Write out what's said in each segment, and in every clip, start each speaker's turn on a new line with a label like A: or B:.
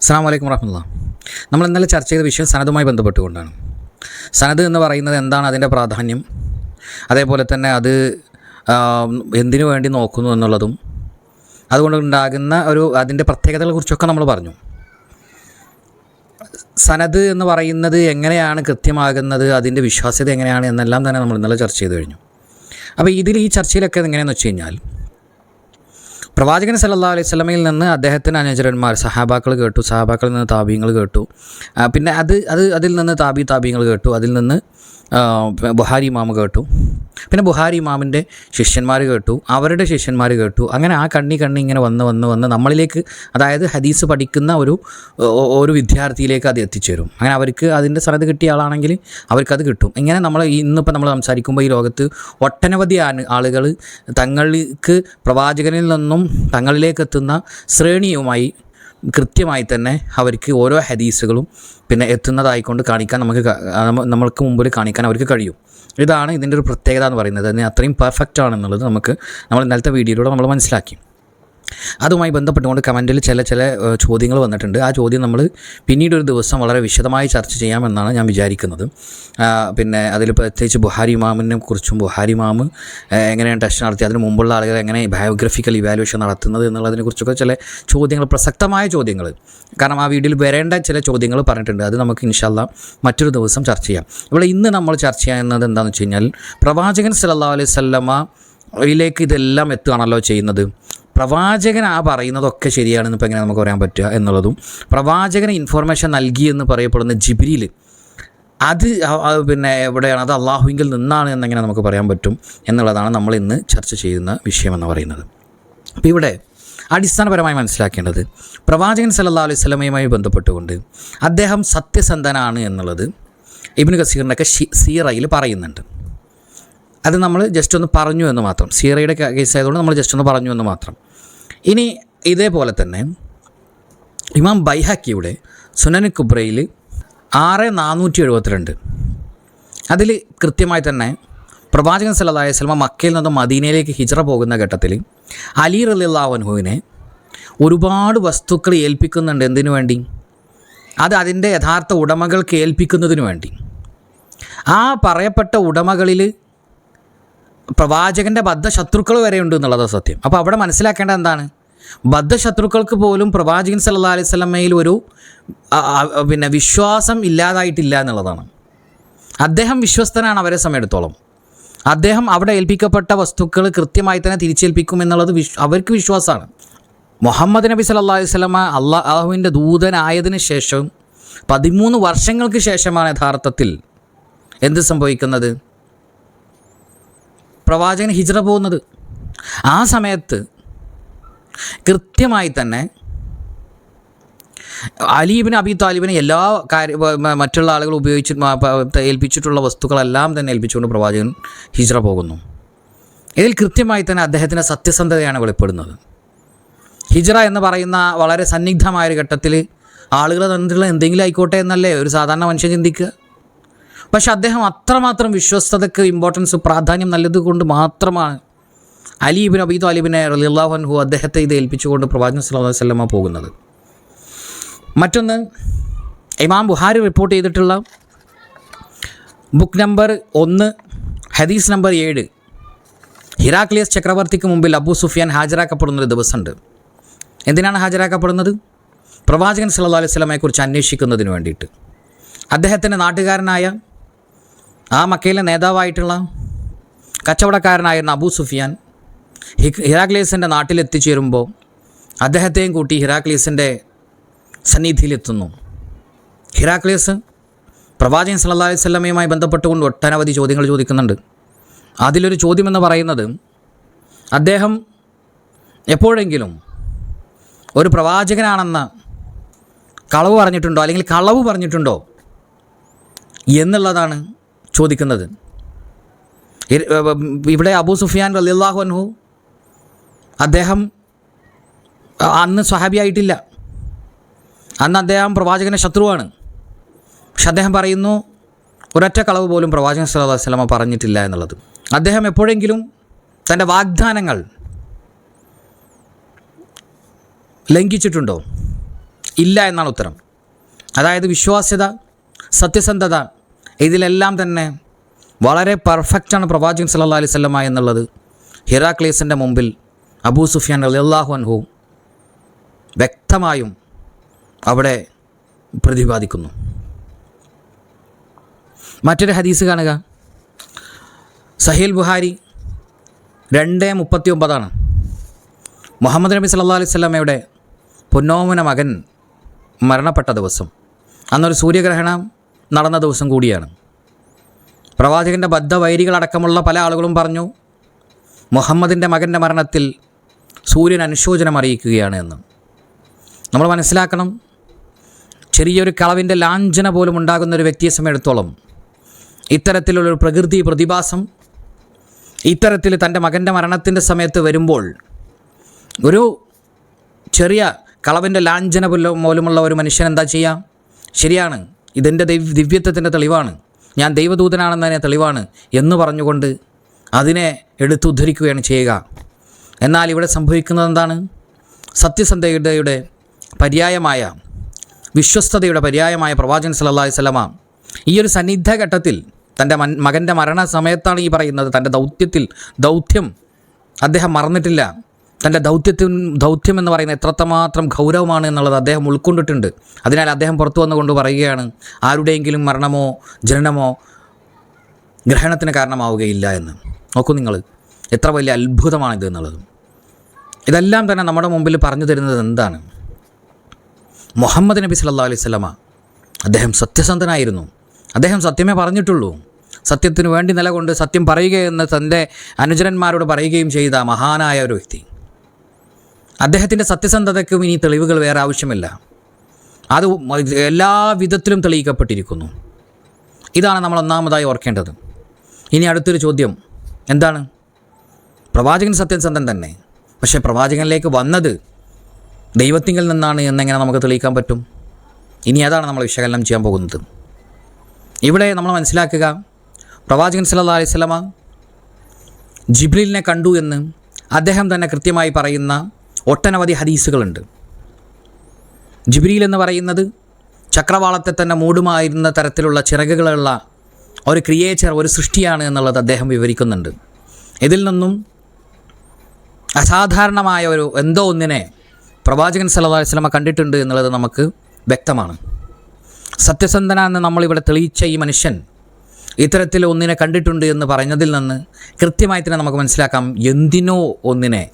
A: അസ്സാം വലൈക്കും വറഹമുല്ല നമ്മൾ ഇന്നലെ ചർച്ച ചെയ്ത വിഷയം സനതുമായി ബന്ധപ്പെട്ടുകൊണ്ടാണ്. സനത് എന്ന് പറയുന്നത് എന്താണ് അതിന്റെ പ്രാധാന്യം? അതേപോലെ തന്നെ അത് എന്തിനു വേണ്ടി നോക്കുന്നു എന്നുള്ളതും അതുകൊണ്ട് ഉണ്ടാകുന്ന ഒരു അതിന്റെ പ്രത്യേകതകളെക്കുറിച്ചൊക്കെ നമ്മൾ പറഞ്ഞു. സനത് എന്ന് പറയുന്നത് എങ്ങനെയാണ് കൃത്യമാകുന്നത് അതിന്റെ വിശ്വാസ്യത എങ്ങനെയാണ് എന്നെല്ലാം തന്നെ നമ്മൾ ഇന്നലെ ചർച്ച ചെയ്ത് കഴിഞ്ഞു. അപ്പോൾ ഇതിൽ ഈ ചർച്ചയിലൊക്കെ എങ്ങനെയാണെന്ന് വെച്ച് കഴിഞ്ഞാൽ പ്രവാചകൻ സല്ലാ അലൈഹി സ്വലമയിൽ നിന്ന് അദ്ദേഹത്തിന് അനുചരന്മാർ സഹാബാക്കൾ കേട്ടു സഹാബാക്കളിൽ നിന്ന് താബീങ്ങൾ കേട്ടു. പിന്നെ അത് അത് അതിൽ നിന്ന് താബി താബീങ്ങൾ കേട്ടു. അതിൽ നിന്ന് ബുഹാരി ഇമാമ് കേട്ടു. പിന്നെ ബുഹാരി ഇമാമിന്റെ ശിഷ്യന്മാർ കേട്ടു. അവരുടെ ശിഷ്യന്മാർ കേട്ടു. അങ്ങനെ ആ കണ്ണി കണ്ണി ഇങ്ങനെ വന്ന് വന്ന് വന്ന് നമ്മളിലേക്ക് അതായത് ഹദീസ് പഠിക്കുന്ന ഒരു ഒരു വിദ്യാർത്ഥിയിലേക്ക് അത് എത്തിച്ചേരും. അങ്ങനെ അവർക്ക് അതിന്റെ സ്ഥലത്ത് കിട്ടിയ ആളാണെങ്കിൽ അവർക്കത് കിട്ടും. ഇങ്ങനെ നമ്മൾ ഇന്നിപ്പോൾ നമ്മൾ സംസാരിക്കുമ്പോൾ ഈ ലോകത്ത് ഒട്ടനവധി ആളുകൾ തങ്ങൾക്ക് പ്രവാചകനിൽ നിന്നും തങ്ങളിലേക്ക് എത്തുന്ന ശ്രേണിയുമായി കൃത്യമായി തന്നെ അവർക്ക് ഓരോ ഹദീസുകളും പിന്നെ എത്തുന്നതായിക്കൊണ്ട് കാണിക്കാൻ നമുക്ക് നമ്മൾക്ക് മുമ്പിൽ കാണിക്കാൻ അവർക്ക് കഴിയും. ഇതാണ് ഇതിന്റെ ഒരു പ്രത്യേകത എന്ന് പറയുന്നത്. അതിന് അത്രയും പെർഫെക്റ്റ് ആണെന്നുള്ളത് നമുക്ക് നമ്മൾ ഇന്നലത്തെ വീഡിയോയിലൂടെ നമ്മൾ മനസ്സിലാക്കി. അതുമായി ബന്ധപ്പെട്ടുകൊണ്ട് കമന്റിൽ ചില ചില ചോദ്യങ്ങൾ വന്നിട്ടുണ്ട്. ആ ചോദ്യം നമ്മൾ പിന്നീട് ഒരു ദിവസം വളരെ വിശദമായി ചർച്ച ചെയ്യാമെന്നാണ് ഞാൻ വിചാരിക്കുന്നത്. പിന്നെ അതിൽ പ്രത്യേകിച്ച് ബുഹാരി ഇമാമിനെ കുറിച്ചും ബുഹാരി ഇമാമ് എങ്ങനെയാണ് ടെസ്റ്റ് നടത്തി അതിന് മുമ്പുള്ള ആളുകൾ എങ്ങനെ ബയോഗ്രഫിക്കൽ ഇവാലുവേഷൻ നടത്തുന്നത് എന്നുള്ളതിനെക്കുറിച്ചൊക്കെ ചില ചോദ്യങ്ങൾ പ്രസക്തമായ ചോദ്യങ്ങൾ. കാരണം ആ വീഡിയോയിൽ വരേണ്ട ചില ചോദ്യങ്ങൾ പറഞ്ഞിട്ടുണ്ട്. അത് നമുക്ക് ഇൻഷാല്ല മറ്റൊരു ദിവസം ചർച്ച ചെയ്യാം. ഇവിടെ ഇന്ന് നമ്മൾ ചർച്ച ചെയ്യുന്നത് എന്താണെന്ന് വെച്ച് കഴിഞ്ഞാൽ പ്രവാചകൻ സല്ലാ അലൈഹി യിലേക്ക് ഇതെല്ലാം എത്തുകയാണല്ലോ ചെയ്യുന്നത്. പ്രവാചകൻ ആ പറയുന്നതൊക്കെ ശരിയാണെന്ന് ഇപ്പോൾ എങ്ങനെ നമുക്ക് പറയാൻ പറ്റുക എന്നുള്ളതും പ്രവാചകന് ഇൻഫോർമേഷൻ എന്ന് പറയപ്പെടുന്ന ജിബിരിയിൽ അത് പിന്നെ എവിടെയാണ് അത് അള്ളാഹുവിങ്കിൽ നിന്നാണ് എന്നെങ്ങനെ നമുക്ക് പറയാൻ പറ്റും എന്നുള്ളതാണ് നമ്മൾ ഇന്ന് ചർച്ച ചെയ്യുന്ന വിഷയമെന്ന് പറയുന്നത്. അപ്പോൾ ഇവിടെ അടിസ്ഥാനപരമായി മനസ്സിലാക്കേണ്ടത് പ്രവാചകൻ സല്ലല്ലാഹു അലൈഹി സ്വലമയുമായി ബന്ധപ്പെട്ടുകൊണ്ട് അദ്ദേഹം സത്യസന്ധനാണ് എന്നുള്ളത് ഇബിന് കസീറിന്റെയൊക്കെ സീറയിൽ പറയുന്നുണ്ട്. അത് നമ്മൾ ജസ്റ്റ് ഒന്ന് പറഞ്ഞു എന്ന് മാത്രം. സീറയുടെ കേസ് ആയതുകൊണ്ട് നമ്മൾ ജസ്റ്റ് ഒന്ന് പറഞ്ഞു എന്ന് മാത്രം. ഇനി ഇതേപോലെ തന്നെ ഇമാം ബൈഹാക്കിയുടെ സുനൻ കുബ്രയിൽ ആറ് നാനൂറ്റി എഴുപത്തിരണ്ട് അതിൽ കൃത്യമായി തന്നെ പ്രവാചകൻ അലൈഹി വസല്ലമ മക്കയിൽ നിന്ന് മദീനയിലേക്ക് ഹിജറ പോകുന്ന ഘട്ടത്തിൽ അലി റലിള്ളാവൻഹുവിനെ ഒരുപാട് വസ്തുക്കൾ ഏൽപ്പിക്കുന്നുണ്ട് എന്തിനു വേണ്ടി? അത് അതിന്റെ യഥാർത്ഥ ഉടമകൾക്ക് ഏൽപ്പിക്കുന്നതിന് വേണ്ടി. ആ പറയപ്പെട്ട ഉടമകളിൽ പ്രവാചകന്റെ ബദ്ധശത്രുക്കൾ വരെ ഉണ്ട് എന്നുള്ളതാണ് സത്യം. അപ്പോൾ അവിടെ മനസ്സിലാക്കേണ്ട എന്താണ്? ബദ്ധശത്രുക്കൾക്ക് പോലും പ്രവാചകൻ സല്ലാ അലൈഹി സ്വലമയിൽ ഒരു പിന്നെ വിശ്വാസം ഇല്ലാതായിട്ടില്ല എന്നുള്ളതാണ്. അദ്ദേഹം വിശ്വസ്തനാണ് അവരെ സമയത്തോളം അദ്ദേഹം അവിടെ ഏൽപ്പിക്കപ്പെട്ട വസ്തുക്കൾ കൃത്യമായി തന്നെ തിരിച്ചേൽപ്പിക്കും എന്നുള്ളത് വിശ് അവർക്ക് വിശ്വാസമാണ്. മുഹമ്മദ് നബി സല്ലാ അലൈഹി വസല്ലമ അള്ളാഹുവിന്റെ ദൂതനായതിനു ശേഷം പതിമൂന്ന് വർഷങ്ങൾക്ക് ശേഷമാണ് യഥാർത്ഥത്തിൽ എന്ത് സംഭവിക്കുന്നത്? പ്രവാചകൻ ഹിജ്ര പോകുന്നത്. ആ സമയത്ത് കൃത്യമായി തന്നെ അലീബിന് അബി താലിബിനെ എല്ലാ കാര്യ മറ്റുള്ള ആളുകൾ ഉപയോഗിച്ച് ഏൽപ്പിച്ചിട്ടുള്ള വസ്തുക്കളെല്ലാം തന്നെ ഏൽപ്പിച്ചുകൊണ്ട് പ്രവാചകൻ ഹിജ്ര പോകുന്നു. ഇതിൽ കൃത്യമായി തന്നെ അദ്ദേഹത്തിന്റെ സത്യസന്ധതയാണ് വെളിപ്പെടുന്നത്. ഹിജ്ര എന്ന് പറയുന്ന വളരെ സന്നിഗ്ധമായ ഒരു ഘട്ടത്തിൽ ആളുകൾ തന്നിട്ടുള്ള എന്തെങ്കിലും ആയിക്കോട്ടെ എന്നല്ലേ ഒരു സാധാരണ മനുഷ്യൻ ചിന്തിക്കുക? പക്ഷെ അദ്ദേഹം അത്രമാത്രം വിശ്വസ്തതയ്ക്ക് ഇമ്പോർട്ടൻസ് പ്രാധാന്യം നല്ലത് കൊണ്ട് മാത്രമാണ് അലീബിൻ അബീദ് അലിബിനെ റലിള്ളാഹുൻഹു അദ്ദേഹത്തെ ഇത് ഏൽപ്പിച്ചുകൊണ്ട് പ്രവാചകൻ സല്ലല്ലാഹു അലൈഹി വസല്ലമ പോകുന്നത്. മറ്റൊന്ന് ഇമാം ബുഹാരി റിപ്പോർട്ട് ചെയ്തിട്ടുള്ള ബുക്ക് നമ്പർ ഒന്ന് ഹദീസ് നമ്പർ ഏഴ്. ഹിറാക്ലിയസ് ചക്രവർത്തിക്ക് മുമ്പിൽ അബൂ സുഫിയാൻ ഹാജരാക്കപ്പെടുന്ന ഒരു ദിവസമുണ്ട്. എന്തിനാണ് ഹാജരാക്കപ്പെടുന്നത്? പ്രവാചകൻ സല്ലല്ലാഹു അലൈഹി വസല്ലമയെക്കുറിച്ച് അന്വേഷിക്കുന്നതിന് വേണ്ടിയിട്ട്. അദ്ദേഹത്തിന്റെ നാട്ടുകാരനായ ആ മക്കയിലെ നേതാവായിട്ടുള്ള കച്ചവടക്കാരനായിരുന്ന അബൂ സുഫിയാൻ ഹിറാക്ലീസിന്റെ നാട്ടിലെത്തിച്ചേരുമ്പോൾ അദ്ദേഹത്തെയും കൂട്ടി ഹിറാക്ലീസിന്റെ സന്നിധിയിലെത്തുന്നു. ഹിറാക്ലീസ് പ്രവാചകൻ സല്ലാ അലൈഹി സ്വലമയുമായി ബന്ധപ്പെട്ടുകൊണ്ട് ഒട്ടനവധി ചോദ്യങ്ങൾ ചോദിക്കുന്നുണ്ട്. അതിലൊരു ചോദ്യമെന്ന് പറയുന്നത് അദ്ദേഹം എപ്പോഴെങ്കിലും ഒരു പ്രവാചകനാണെന്ന് കളവ് പറഞ്ഞിട്ടുണ്ടോ അല്ലെങ്കിൽ കളവ് പറഞ്ഞിട്ടുണ്ടോ എന്നുള്ളതാണ് ചോദിക്കുന്നത്. ഇവിടെ അബൂ സുഫിയാൻ റലിള്ളാഹു അൻഹു അദ്ദേഹം അന്ന് സ്വഹാബിയായിട്ടില്ല. അന്ന് അദ്ദേഹം പ്രവാചകന്റെ ശത്രുവാണ്. പക്ഷെ അദ്ദേഹം പറയുന്നു ഒരൊറ്റ കളവ് പോലും പ്രവാചകൻ സല്ലല്ലാഹു അലൈഹി വസല്ലമ പറഞ്ഞിട്ടില്ല എന്നുള്ളത്. അദ്ദേഹം എപ്പോഴെങ്കിലും തന്റെ വാഗ്ദാനങ്ങൾ ലംഘിച്ചിട്ടുണ്ടോ? ഇല്ല എന്നാണ് ഉത്തരം. അതായത് വിശ്വാസ്യത സത്യസന്ധത ഇതിലെല്ലാം തന്നെ വളരെ പെർഫെക്റ്റാണ് പ്രവാചകൻ സല്ലാ അലൈഹി സ്വല്ലമ എന്നുള്ളത്. ഹിറാക്ലീസിന്റെ മുമ്പിൽ അബൂ സുഫിയാൻ അലിയല്ലാഹു അൻഹു വ്യക്തമായും അവിടെ പ്രതിപാദിക്കുന്നു. മറ്റൊരു ഹദീസ് കാണുക. സഹീൽ ബുഹാരി രണ്ട് മുപ്പത്തി ഒമ്പതാണ് മുഹമ്മദ് നബി സല്ലാ അലൈഹി സ്വല്ലമ്മയുടെ പൊന്നോമന മകൻ മരണപ്പെട്ട ദിവസം. അന്നൊരു സൂര്യഗ്രഹണം നടന്ന ദിവസം കൂടിയാണ്. പ്രവാചകന്റെ ബദ്ധവൈരികളടക്കമുള്ള പല ആളുകളും പറഞ്ഞു മുഹമ്മദിന്റെ മകന്റെ മരണത്തിൽ സൂര്യൻ അനുശോചനം അറിയിക്കുകയാണ് എന്ന്. നമ്മൾ മനസ്സിലാക്കണം ചെറിയൊരു കളവിന്റെ ലാഞ്ചന പോലും ഉണ്ടാകുന്ന ഒരു വ്യക്തിയെ സമയത്തോളം ഇത്തരത്തിലുള്ളൊരു പ്രകൃതി പ്രതിഭാസം ഇത്തരത്തിൽ തന്റെ മകന്റെ മരണത്തിന്റെ സമയത്ത് വരുമ്പോൾ ഒരു ചെറിയ കളവിന്റെ ലാഞ്ചന പോലും മൂലമുള്ള ഒരു മനുഷ്യൻ എന്താ ചെയ്യുക ശരിയാണ് ഇതെന്റെ ദൈവ ദിവ്യത്വത്തിന്റെ തെളിവാണ്. ഞാൻ ദൈവദൂതനാണെന്നതിനെ തെളിവാണ് എന്ന് പറഞ്ഞുകൊണ്ട് അതിനെ എടുത്തുദ്ധരിക്കുകയാണ് ചെയ്യുക. എന്നാൽ ഇവിടെ സംഭവിക്കുന്നത് എന്താണ്? സത്യസന്ധതയുടെ പര്യായമായ വിശ്വസ്തയുടെ പര്യായമായ പ്രവാചകൻ സല്ലല്ലാഹി സ്വലമ ഈ ഒരു സന്നിഗ്ധ ഘട്ടത്തിൽ തന്റെ മൻ മകന്റെ മരണ സമയത്താണ് ഈ പറയുന്നത്. തന്റെ ദൗത്യത്തിൽ ദൗത്യം അദ്ദേഹം മറന്നിട്ടില്ല. തന്റെ ദൗത്യത്തിന് ദൗത്യം എന്ന് പറയുന്നത് എത്രമാത്രം ഗൗരവമാണ് എന്നുള്ളത് അദ്ദേഹം ഉൾക്കൊണ്ടിട്ടുണ്ട്. അതിനാൽ അദ്ദേഹം പുറത്തു വന്നുകൊണ്ട് പറയുകയാണ് ആരുടെയെങ്കിലും മരണമോ ജനനമോ ഗ്രഹണത്തിന് കാരണമാവുകയില്ല എന്ന്. നോക്കൂ നിങ്ങൾ എത്ര വലിയ അത്ഭുതമാണിത് എന്നുള്ളത്. ഇതെല്ലാം തന്നെ നമ്മുടെ മുമ്പിൽ പറഞ്ഞു തരുന്നത് എന്താണ്? മുഹമ്മദ് നബി സല്ലാ അലൈഹി സ്വലമ അദ്ദേഹം സത്യസന്ധനായിരുന്നു. അദ്ദേഹം സത്യമേ പറഞ്ഞിട്ടുള്ളൂ. സത്യത്തിന് വേണ്ടി നിലകൊണ്ട് സത്യം പറയുകയെന്ന് തന്റെ അനുചരന്മാരോട് പറയുകയും ചെയ്ത മഹാനായ ഒരു വ്യക്തി. അദ്ദേഹത്തിന്റെ സത്യസന്ധതയ്ക്കും ഇനി തെളിവുകൾ വേറെ ആവശ്യമില്ല. അത് എല്ലാ വിധത്തിലും തെളിയിക്കപ്പെട്ടിരിക്കുന്നു. ഇതാണ് നമ്മൾ ഒന്നാമതായി ഓർക്കേണ്ടത്. ഇനി അടുത്തൊരു ചോദ്യം. എന്താണ്? പ്രവാചകൻ സത്യസന്ധൻ തന്നെ. പക്ഷേ പ്രവാചകനിലേക്ക് വന്നത് ദൈവത്തിങ്കിൽ നിന്നാണ് എന്നെങ്ങനെ നമുക്ക് തെളിയിക്കാൻ പറ്റും? ഇനി അതാണ് നമ്മൾ വിശകലനം ചെയ്യാൻ പോകുന്നത്. ഇവിടെ നമ്മൾ മനസ്സിലാക്കുക പ്രവാചകൻ സല്ലാ അലൈഹി സ്വലമ ജിബ്രീലിനെ കണ്ടു എന്ന് അദ്ദേഹം തന്നെ കൃത്യമായി പറയുന്ന ഒട്ടനവധി ഹദീസുകളുണ്ട്. ജിബ്രീൽ എന്ന് പറയുന്നത് ചക്രവാളത്തെ തന്നെ മൂടുമായിരുന്ന തരത്തിലുള്ള ചിറകുകളുള്ള ഒരു ക്രിയേച്ചർ ഒരു സൃഷ്ടിയാണ് എന്നുള്ളത് അദ്ദേഹം വിവരിക്കുന്നുണ്ട്. ഇതിൽ നിന്നും അസാധാരണമായ ഒരു എന്തോ ഒന്നിനെ പ്രവാചകൻ സല്ലാ അലൈഹി വസല്ലമ കണ്ടിട്ടുണ്ട് എന്നുള്ളത് നമുക്ക് വ്യക്തമാണ്. സത്യസന്ധന എന്ന് നമ്മളിവിടെ തെളിയിച്ച ഈ മനുഷ്യൻ ഇത്തരത്തിൽ ഒന്നിനെ കണ്ടിട്ടുണ്ട് എന്ന് പറഞ്ഞതിൽ നിന്ന് കൃത്യമായി തന്നെ നമുക്ക് മനസ്സിലാക്കാം എന്തിനോ ഒന്നിനെ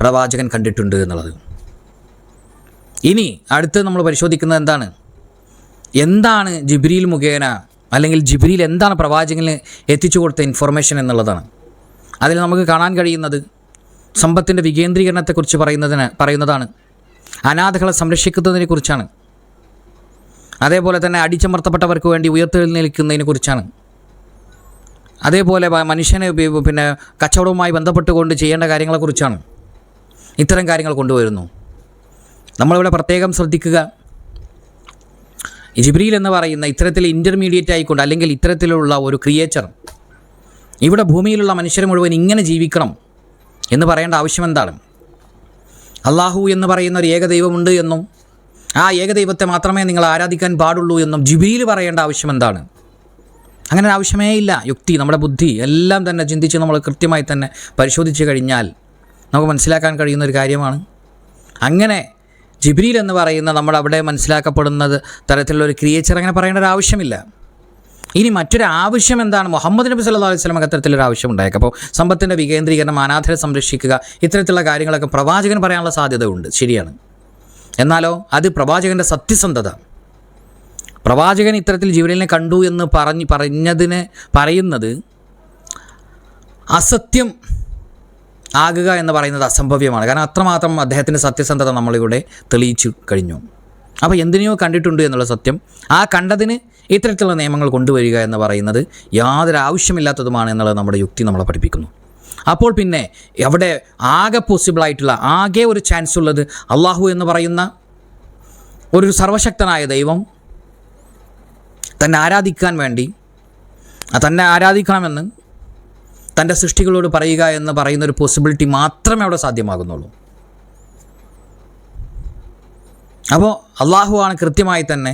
A: പ്രവാചകൻ കണ്ടിട്ടുണ്ട് എന്നുള്ളത്. ഇനി അടുത്ത് നമ്മൾ പരിശോധിക്കുന്നത് എന്താണ്? എന്താണ് ജിബ്രീൽ മുഖേന അല്ലെങ്കിൽ ജിബ്രീൽ എന്താണ് പ്രവാചകന് എത്തിച്ചു കൊടുത്ത ഇൻഫർമേഷൻ എന്നുള്ളതാണ്. അതിൽ നമുക്ക് കാണാൻ കഴിയുന്നത് സമ്പത്തിന്റെ വികേന്ദ്രീകരണത്തെക്കുറിച്ച് പറയുന്നതിന് പറയുന്നതാണ്. അനാഥകളെ സംരക്ഷിക്കുന്നതിനെക്കുറിച്ചാണ് അതേപോലെ തന്നെ അടിച്ചമർത്തപ്പെട്ടവർക്ക് വേണ്ടി ഉയർത്തെഴുന്നേൽക്കുന്നതിനെ കുറിച്ചാണ്. അതേപോലെ മനുഷ്യനെ പിന്നെ കച്ചവടവുമായി ബന്ധപ്പെട്ടുകൊണ്ട് ചെയ്യേണ്ട കാര്യങ്ങളെക്കുറിച്ചാണ് ഇത്തരം കാര്യങ്ങൾ കൊണ്ടുവരുന്നു. നമ്മളിവിടെ പ്രത്യേകം ശ്രദ്ധിക്കുക. ജിബ്രീൽ എന്ന് പറയുന്ന ഇത്തരത്തിൽ ഇന്റർമീഡിയറ്റ് ആയിക്കൊണ്ട് അല്ലെങ്കിൽ ഇത്തരത്തിലുള്ള ഒരു ക്രിയേച്ചർ ഇവിടെ ഭൂമിയിലുള്ള മനുഷ്യരെ മുഴുവൻ ഇങ്ങനെ ജീവിക്കണം എന്ന് പറയേണ്ട ആവശ്യം എന്താണ്? അള്ളാഹു എന്ന് പറയുന്ന ഒരു ഏകദൈവമുണ്ട് എന്നും ആ ഏകദൈവത്തെ മാത്രമേ നിങ്ങൾ ആരാധിക്കാൻ പാടുള്ളൂ എന്നും ജിബിയിൽ പറയേണ്ട ആവശ്യം എന്താണ്? അങ്ങനെ ഒരു ആവശ്യമേ ഇല്ല. യുക്തി നമ്മുടെ ബുദ്ധി എല്ലാം തന്നെ ചിന്തിച്ച് നമ്മൾ കൃത്യമായി തന്നെ പരിശോധിച്ച് കഴിഞ്ഞാൽ നമുക്ക് മനസ്സിലാക്കാൻ കഴിയുന്ന ഒരു കാര്യമാണ്. അങ്ങനെ ജിബ്രീൽ എന്ന് പറയുന്ന നമ്മൾ അവിടെ മനസ്സിലാക്കപ്പെടുന്നത് തരത്തിലുള്ള ഒരു ക്രിയേച്ചർ അങ്ങനെ പറയേണ്ട ഒരു ആവശ്യമില്ല. ഇനി മറ്റൊരു ആവശ്യം എന്താണ്? മുഹമ്മദ് നബി സല്ലല്ലാഹു അലൈഹി വസല്ലം അത്തരത്തിലൊരു ആവശ്യം ഉണ്ടായേക്കാം. അപ്പോൾ സമ്പത്തിന്റെ വികേന്ദ്രീകരണം അനാഥരെ സംരക്ഷിക്കുക ഇത്തരത്തിലുള്ള കാര്യങ്ങളൊക്കെ പ്രവാചകൻ പറയാനുള്ള സാധ്യത ഉണ്ട് ശരിയാണ്. എന്നാലോ അത് പ്രവാചകന്റെ സത്യസന്ധത. പ്രവാചകൻ ഇത്തരത്തിൽ ജിബ്രീലിനെ കണ്ടു എന്ന് പറഞ്ഞ് പറഞ്ഞതിന് പറയുന്നത് അസത്യം ആകുക എന്ന് പറയുന്നത് അസംഭവ്യമാണ്. കാരണം അത്രമാത്രം അദ്ദേഹത്തിന്റെ സത്യസന്ധത നമ്മളിവിടെ തെളിയിച്ചു കഴിഞ്ഞു. അപ്പോൾ എന്തിനെയോ കണ്ടിട്ടുണ്ട് എന്നുള്ള സത്യം. ആ കണ്ടതിന് ഇത്തരത്തിലുള്ള നിയമങ്ങൾ കൊണ്ടുവരിക എന്ന് പറയുന്നത് യാതൊരു ആവശ്യമില്ലാത്തതുമാണ് എന്നുള്ളത് നമ്മുടെ യുക്തി നമ്മളെ പഠിപ്പിക്കുന്നു. അപ്പോൾ പിന്നെ അവിടെ ആകെ പോസിബിളായിട്ടുള്ള ആകെ ഒരു ചാൻസ് ഉള്ളത് അള്ളാഹു എന്ന് പറയുന്ന ഒരു സർവശക്തനായ ദൈവം തന്നെ ആരാധിക്കാൻ വേണ്ടി തന്നെ ആരാധിക്കണമെന്ന് തന്റെ സൃഷ്ടികളോട് പറയുക എന്ന് പറയുന്ന ഒരു പോസിബിലിറ്റി മാത്രമേ അവിടെ സാധ്യമാകുന്നുള്ളൂ. അപ്പോൾ അള്ളാഹുവാണ് കൃത്യമായി തന്നെ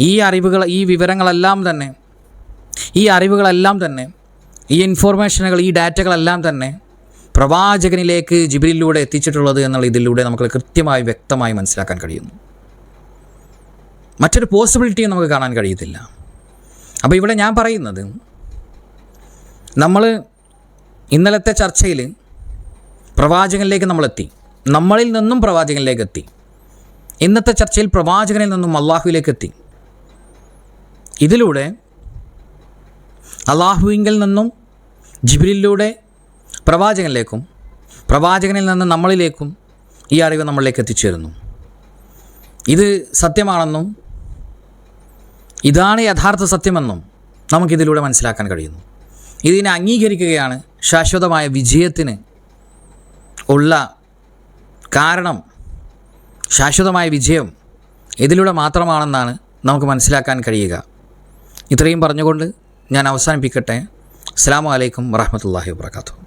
A: ഈ അറിവുകൾ ഈ വിവരങ്ങളെല്ലാം തന്നെ ഈ അറിവുകളെല്ലാം തന്നെ ഈ ഇൻഫോർമേഷനുകൾ ഈ ഡാറ്റകളെല്ലാം തന്നെ പ്രവാചകനിലേക്ക് ജിബിലിലൂടെ എത്തിച്ചിട്ടുള്ളത് എന്നുള്ള ഇതിലൂടെ നമുക്ക് കൃത്യമായി വ്യക്തമായി മനസ്സിലാക്കാൻ കഴിയുന്നു. മറ്റൊരു പോസിബിലിറ്റിയും നമുക്ക് കാണാൻ കഴിയത്തില്ല. അപ്പോൾ ഇവിടെ ഞാൻ പറയുന്നത് നമ്മൾ ഇന്നലത്തെ ചർച്ചയിൽ പ്രവാചകനിലേക്ക് നമ്മളെത്തി. നമ്മളിൽ നിന്നും പ്രവാചകനിലേക്ക് എത്തി ഇന്നത്തെ ചർച്ചയിൽ പ്രവാചകനിൽ നിന്നും അള്ളാഹുവിലേക്ക് എത്തി ഇതിലൂടെ അള്ളാഹുവിങ്കിൽ നിന്നും ജിബിലിലൂടെ പ്രവാചകനിലേക്കും പ്രവാചകനിൽ നിന്ന് നമ്മളിലേക്കും ഈ അറിവ് നമ്മളിലേക്ക് എത്തിച്ചേരുന്നു. ഇത് സത്യമാണെന്നും ഇതാണ് യഥാർത്ഥ സത്യമെന്നും നമുക്കിതിലൂടെ മനസ്സിലാക്കാൻ കഴിയുന്നു. ഇതിനെ അംഗീകരിക്കുകയാണ് ശാശ്വതമായ വിജയത്തിന് ഉള്ള കാരണം ശാശ്വതമായ വിജയം ഇതിലൂടെ മാത്രമാണെന്നാണ് നമുക്ക് മനസ്സിലാക്കാൻ കഴിയുക. ഇത്രയും പറഞ്ഞുകൊണ്ട് ഞാൻ അവസാനിപ്പിക്കട്ടെ. അസ്സാം വലൈക്കും വറഹമത്തല്ലാഹി വാത്തു